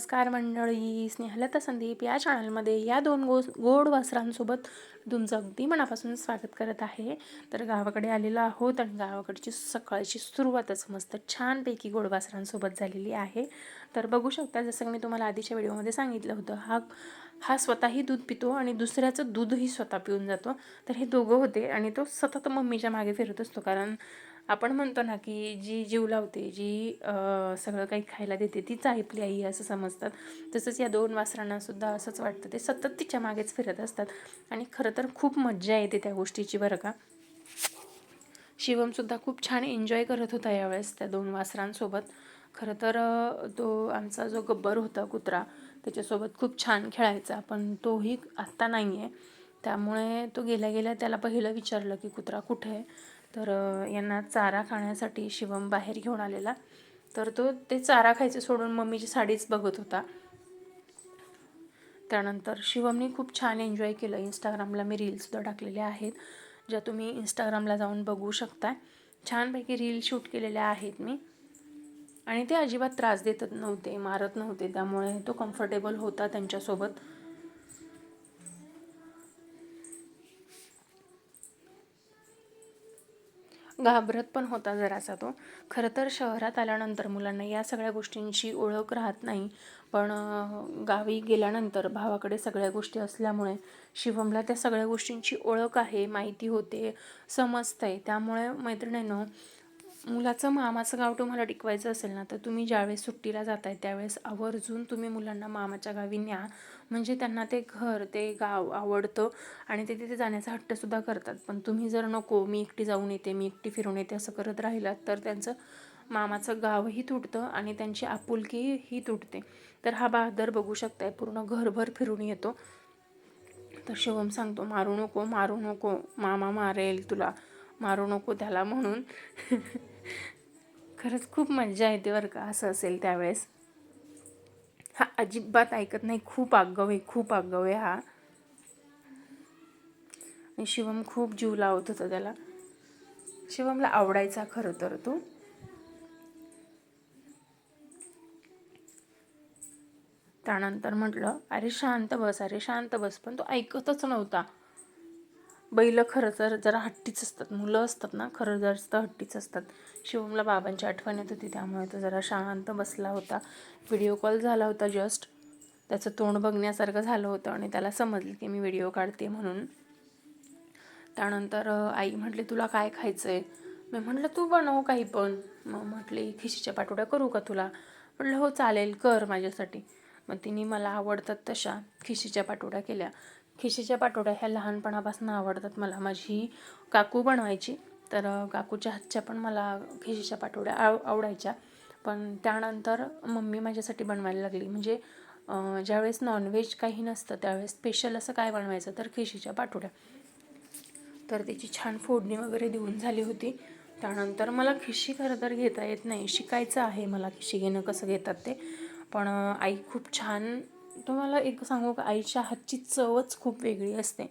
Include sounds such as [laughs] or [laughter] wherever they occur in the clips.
नमस्कार मंडळी स्नेहलता संदीप या चॅनलमध्ये या दोन गो गोड वासरांसोबत तुमचं अगदी मनापासून स्वागत करत आहे. तर गावाकडे आलेलो आहोत आणि गावाकडची सकाळची सुरुवातच मस्त छानपैकी गोड वासरांसोबत झालेली आहे. तर बघू शकता जसं मी तुम्हाला आधीच्या व्हिडिओमध्ये सांगितलं होतं हा हा स्वतःही दूध पितो आणि दुसऱ्याचं दूधही स्वतः पिऊन जातो. तर हे दोघं होते आणि तो सतत मम्मीच्या मागे फिरत असतो कारण आपण म्हणतो ना की जी जीव लावते जी सगळं काही खायला देते तीच आपली आई असं समजतात. तसंच या दोन वासरांना सुद्धा असंच वाटतं. ते सतत तिच्या मागेच फिरत असतात. आणि खरं तर खूप मज्जा येते त्या गोष्टीची बरं का. शिवमसुद्धा खूप छान एन्जॉय करत होता यावेळेस त्या दोन वासरांसोबत. खरं तर तो आमचा जो गब्बर होता कुत्रा त्याच्यासोबत खूप छान खेळायचा पण तोही आत्ता नाही आहे त्यामुळे तो गेल्या गेल्या त्याला पहिलं विचारलं की कुत्रा कुठे आहे? तर यांना चारा खाण्यासाठी शिवम बाहेर घेऊन आलेला. तर तो ते चारा खायचं सोडून मम्मीची साडीच बघत होता. त्यानंतर शिवमने खूप छान एन्जॉय केलं. इंस्टाग्रामला मी रीलसुद्धा टाकलेल्या आहेत ज्या तुम्ही इंस्टाग्रामला जाऊन बघू शकता छानपैकी रील शूट केलेल्या आहेत मी. आणि ते अजिबात त्रास देत नव्हते मारत नव्हते. त्यामुळे तो कम्फर्टेबल होता त्यांच्यासोबत. घाबरत पण होता जरासा तो. खरं तर शहरात आल्यानंतर मुलांना या सगळ्या गोष्टींची ओळख राहत नाही. पण गावी गेल्यानंतर भावाकडे सगळ्या गोष्टी असल्यामुळे शिवमला त्या सगळ्या गोष्टींची ओळख आहे माहिती होते समजतं त्यामुळे मैत्रिणीनं मुलाचं मामाचं गाव तुम्हाला टिकवायचं असेल ना तर तुम्ही ज्यावेळेस सुट्टीला जाताय त्यावेळेस आवर्जून तुम्ही मुलांना मामाच्या गावी न्या. म्हणजे त्यांना ते घर ते गाव आवडतं आणि ते तिथे जाण्याचा हट्टसुद्धा करतात. पण तुम्ही जर नको मी एकटी जाऊन येते मी एकटी फिरून येते असं करत राहिलात तर त्यांचं मामाचं गावही तुटतं आणि त्यांची आपुलकीही तुटते. तर हा बहादर बघू शकताय पूर्ण घरभर फिरून येतो. तर शिवम सांगतो मारू नको मारू नको मामा मारेल तुला. मारू नको त्याला म्हणून. [laughs] खरंच खूप मज्जा येते बरं का असं असेल त्यावेळेस. हा अजिबात ऐकत नाही खूप आगव आहे खूप आगव आहे हा. आणि शिवम खूप जीव लावत होता त्याला. शिवमला आवडायचा खरं तर तो. त्यानंतर म्हटलं अरे शांत बस अरे शांत बस. पण तो ऐकतच नव्हता. बैल खरं तर जरा हट्टीच असतात. मुलं असतात ना खरं जास्त हट्टीच असतात. शिवमला बाबांची आठवण येत होती त्यामुळे तो जरा शांत बसला होता. व्हिडिओ कॉल झाला होता जस्ट त्याचं तोंड बघण्यासारखं झालं होतं आणि त्याला समजलं की मी व्हिडिओ काढते म्हणून. त्यानंतर आई म्हटली तुला काय खायचं आहे मी म्हटलं तू बनव काही पण. मग म्हटली खिशीच्या पाठोड्या करू का तुला? म्हटलं हो चालेल कर माझ्यासाठी. मग तिने मला आवडतात तशा खिशीच्या पाठोड्या केल्या. खिशीच्या पाटोड्या ह्या लहानपणापासून आवडतात मला. माझी काकू बनवायची तर काकूच्या हातच्या पण मला खिशीच्या पाटोड्या आव आवडायच्या. पण त्यानंतर मम्मी माझ्यासाठी बनवायला लागली. म्हणजे ज्यावेळेस नॉनव्हेज काही नसतं त्यावेळेस स्पेशल असं काय बनवायचं तर खिशीच्या पाटोड्या. तर त्याची छान फोडणी वगैरे देऊन झाली होती. त्यानंतर मला खिशी खरं तर घेता येत नाही. शिकायचं आहे मला खिशी घेणं कसं घेतात ते. पण आई खूप छान तुम्हाला एक सांगू का? आईच्या हातची चवच खूप वेगळी असते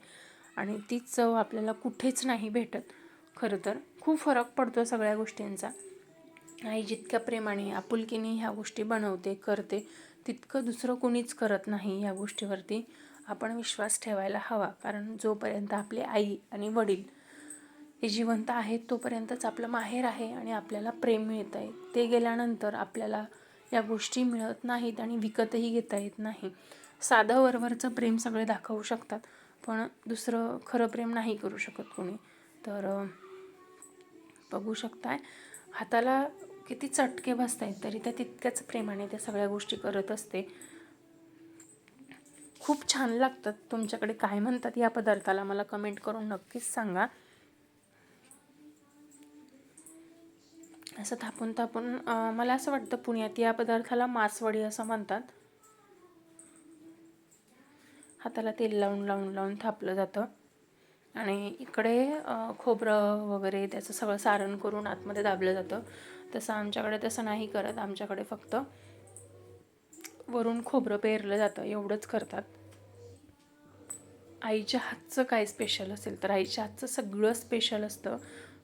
आणि ती चव आपल्याला कुठेच नाही भेटत. खरं तर खूप फरक पडतो सगळ्या गोष्टींचा. आई जितक्या प्रेमाने आपुलकीने ह्या गोष्टी बनवते करते तितकं दुसरं कोणीच करत नाही या गोष्टीवरती. आपण विश्वास ठेवायला हवा कारण जोपर्यंत आपले आई आणि वडील हे जिवंत आहेत तोपर्यंतच आपलं माहेर आहे आणि आपल्याला प्रेम मिळत आहे ते गेल्यानंतर आपल्याला या गोष्टी मिळत नाहीत आणि विकतही घेता येत नाही. साधं वरवरचं प्रेम सगळे दाखवू शकतात पण दुसरं खरं प्रेम नाही करू शकत कोणी. तर बघू शकताय. हाताला किती चटके बसत आहेत तरी त्या तितक्याच प्रेमाने त्या सगळ्या गोष्टी करत असते. खूप छान लागतात. तुमच्याकडे काय म्हणतात या पदार्थाला मला कमेंट करून नक्कीच सांगा. असं थापून थापून मला असं वाटतं पुण्यात या पदार्थाला मासवडी असं म्हणतात. हाताला तेल लावून लावून लावून थापलं जातं. आणि इकडे खोबरं वगैरे त्याचं सगळं सारण करून आतमध्ये दाबलं जातं. तसं आमच्याकडे तसं नाही करत आमच्याकडे फक्त वरून खोबरं पेरलं जातं एवढंच करतात. आईच्या हातचं काय स्पेशल असेल तर आईच्या हातचं सगळं स्पेशल असतं.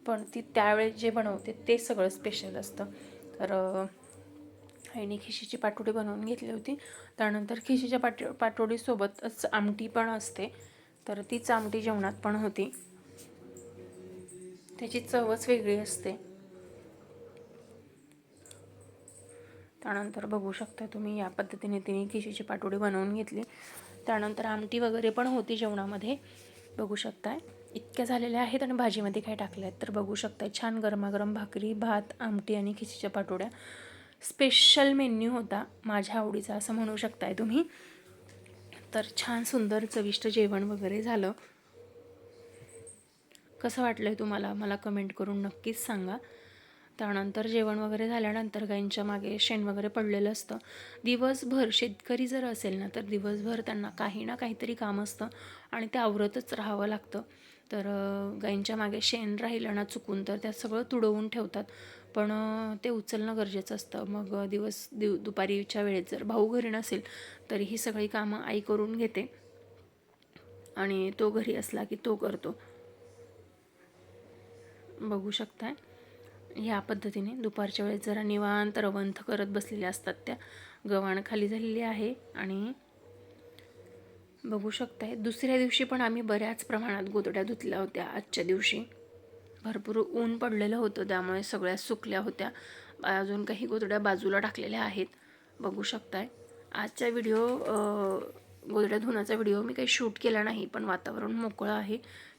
पण ती त्यावेळेस जे बनवते ते सगळं स्पेशल असतं. तर आईने खिशीची पाटोडी बनवून घेतली होती. त्यानंतर खिशीच्या पाट पाटोडीसोबतच आमटी पण असते. तर तीच आमटी जेवणात पण होती. त्याची चवच वेगळी असते. त्यानंतर बघू शकता तुम्ही या पद्धतीने तिने खिशीची पाटोडी बनवून घेतली. त्यानंतर आमटी वगैरे पण होती जेवणामध्ये. बघू शकताय. इतक्या झालेल्या आहेत आणि भाजीमध्ये काय टाकल्या आहेत तर बघू शकता छान गरमागरम भाकरी भात आमटी आणि खिचीच्या पाटोड्या. स्पेशल मेन्यू होता माझ्या आवडीचा असं म्हणू शकताय तुम्ही. तर छान सुंदर चविष्ट जेवण वगैरे झालं. कसं वाटलं आहे तुम्हाला? मला कमेंट करून नक्कीच सांगा. त्यानंतर जेवण वगैरे झाल्यानंतर गाईंच्या मागे शेण वगैरे पडलेलं असतं. दिवसभर शेतकरी जर असेल ना तर दिवसभर त्यांना काही ना काहीतरी काम असतं आणि ते आवरतच राहावं लागतं. तर गाईंच्या मागे शेण राहिलं ना चुकून तर त्यात सगळं तुडवून ठेवतात. पण ते उचलणं गरजेचं असतं. मग दिवस दिव दुपारीच्या वेळेत जर भाऊ घरी नसेल तर ही सगळी कामं आई करून घेते. आणि तो घरी असला की तो करतो. बघू शकताय. ह्या पद्धतीने दुपारच्या वेळेस जरा निवांत रवंथ करत बसलेल्या असतात त्या. गव्हाण खाली झालेली आहे आणि बघू शकताय. दुसऱ्या दिवशी पण आम्ही बऱ्याच प्रमाणात गोदड्या धुतल्या होत्या आजच्या दिवशी. भरपूर ऊन पडलेलं होतं त्यामुळे सगळ्या सुकल्या होत्या. अजून काही गोदड्या बाजूला टाकलेल्या आहेत. बघू शकताय. आजचा व्हिडिओ गोदड्या धुण्याचा व्हिडिओ मी काही शूट केला नाही पण वातावरण मोकळं आहे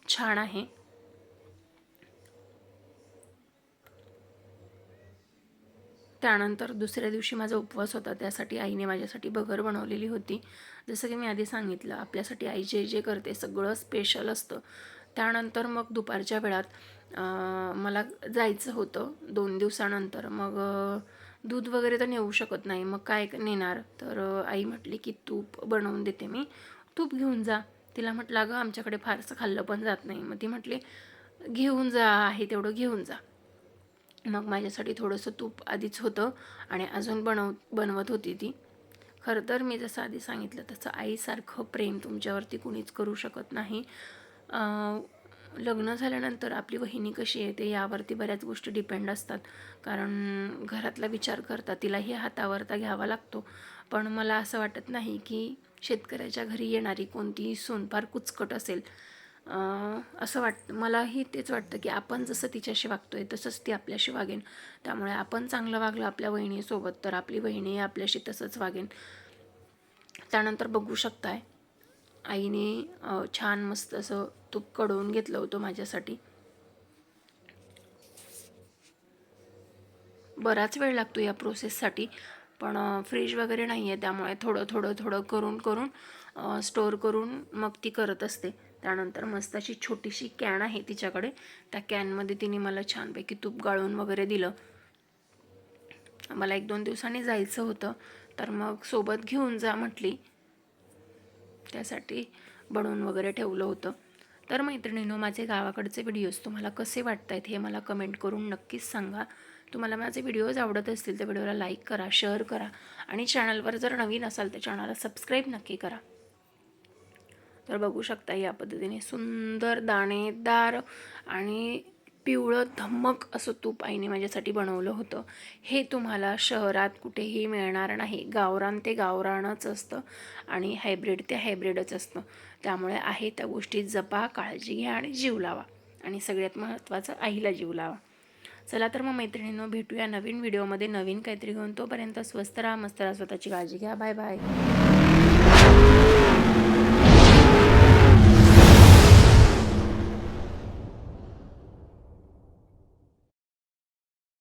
छान आहे. त्यानंतर दुसऱ्या दिवशी माझा उपवास होता त्यासाठी आईने माझ्यासाठी बगर बनवलेली होती. जसं की मी आधी सांगितलं आपल्यासाठी आई जे जे करते सगळं स्पेशल असतं. त्यानंतर मग दुपारच्या वेळात मला जायचं होतं दोन दिवसानंतर. मग दूध वगैरे तर नेऊ शकत नाही. मग काय नेणार? तर आई म्हटली की तूप बनवून देते मी. तूप घेऊन जा. तिला म्हटलं अगं आमच्याकडे फारसं खाल्लं पण जात नाही. मग ती म्हटली घेऊन जा आहे तेवढं घेऊन जा. मग माझ्यासाठी थोडंसं तूप आधीच होतं आणि अजून बनव बनवत होती ती. खरं तर मी जसं आधी सांगितलं तसं आईसारखं प्रेम तुमच्यावरती कुणीच करू शकत नाही. लग्न झाल्यानंतर आपली वहिनी कशी आहे ते यावरती बऱ्याच गोष्टी डिपेंड असतात. कारण घरातला विचार करता तिलाही हातावरता घ्यावा लागतो. पण मला असं वाटत नाही की शेतकऱ्याच्या घरी येणारी कोणतीही सोनपार फार कुचकट असेल. असं वाट मलाही तेच वाटतं की आपण जसं तिच्याशी वागतोय तसंच ती आपल्याशी वागेन. त्यामुळे आपण चांगलं वागलं आपल्या वहिनीसोबत तर आपली वहिनी आपल्याशी तसंच वागेन. त्यानंतर बघू शकताय आईने छान मस्त असं तूप कडवून घेतलं होतं माझ्यासाठी. बराच वेळ लागतो या प्रोसेससाठी पण फ्रीज वगैरे नाही आहे त्यामुळे थोडं थोडं थोडं करून करून स्टोअर करून मग ती करत असते. त्यानंतर मस्त अशी छोटीशी कॅन आहे तिच्याकडे. त्या कॅनमध्ये तिने मला छानपैकी तूप गाळून वगैरे दिलं. मला एक दोन दिवसांनी जायचं होतं तर मग सोबत घेऊन जा म्हटली. त्यासाठी बनवून वगैरे ठेवलं होतं. तर मैत्रिणीनो माझे गावाकडचे व्हिडिओज तुम्हाला कसे वाटत आहेत हे मला कमेंट करून नक्कीच सांगा. तुम्हाला माझे व्हिडिओज आवडत असतील तर व्हिडिओला लाईक करा शेअर करा. आणि चॅनलवर जर नवीन असाल तर चॅनलला सबस्क्राईब नक्की करा. तर बघू शकता या पद्धतीने. सुंदर दाणेदार आणि पिवळं धम्मक असं तूप आईने माझ्यासाठी बनवलं होतं. हे तुम्हाला शहरात कुठेही मिळणार नाही. गावरान ते गावरानच असतं आणि हायब्रिड ते हायब्रिडच असतं. त्यामुळे आहे त्या गोष्टी जपा काळजी घ्या आणि जीव लावा. आणि सगळ्यात महत्त्वाचं आईला जीव लावा. चला तर मग मैत्रिणींनो भेटूया नवीन व्हिडिओमध्ये. नवीन काहीतरी घेऊन तोपर्यंत स्वस्त राहा मस्त राहा. स्वतःची काळजी घ्या. Bye bye.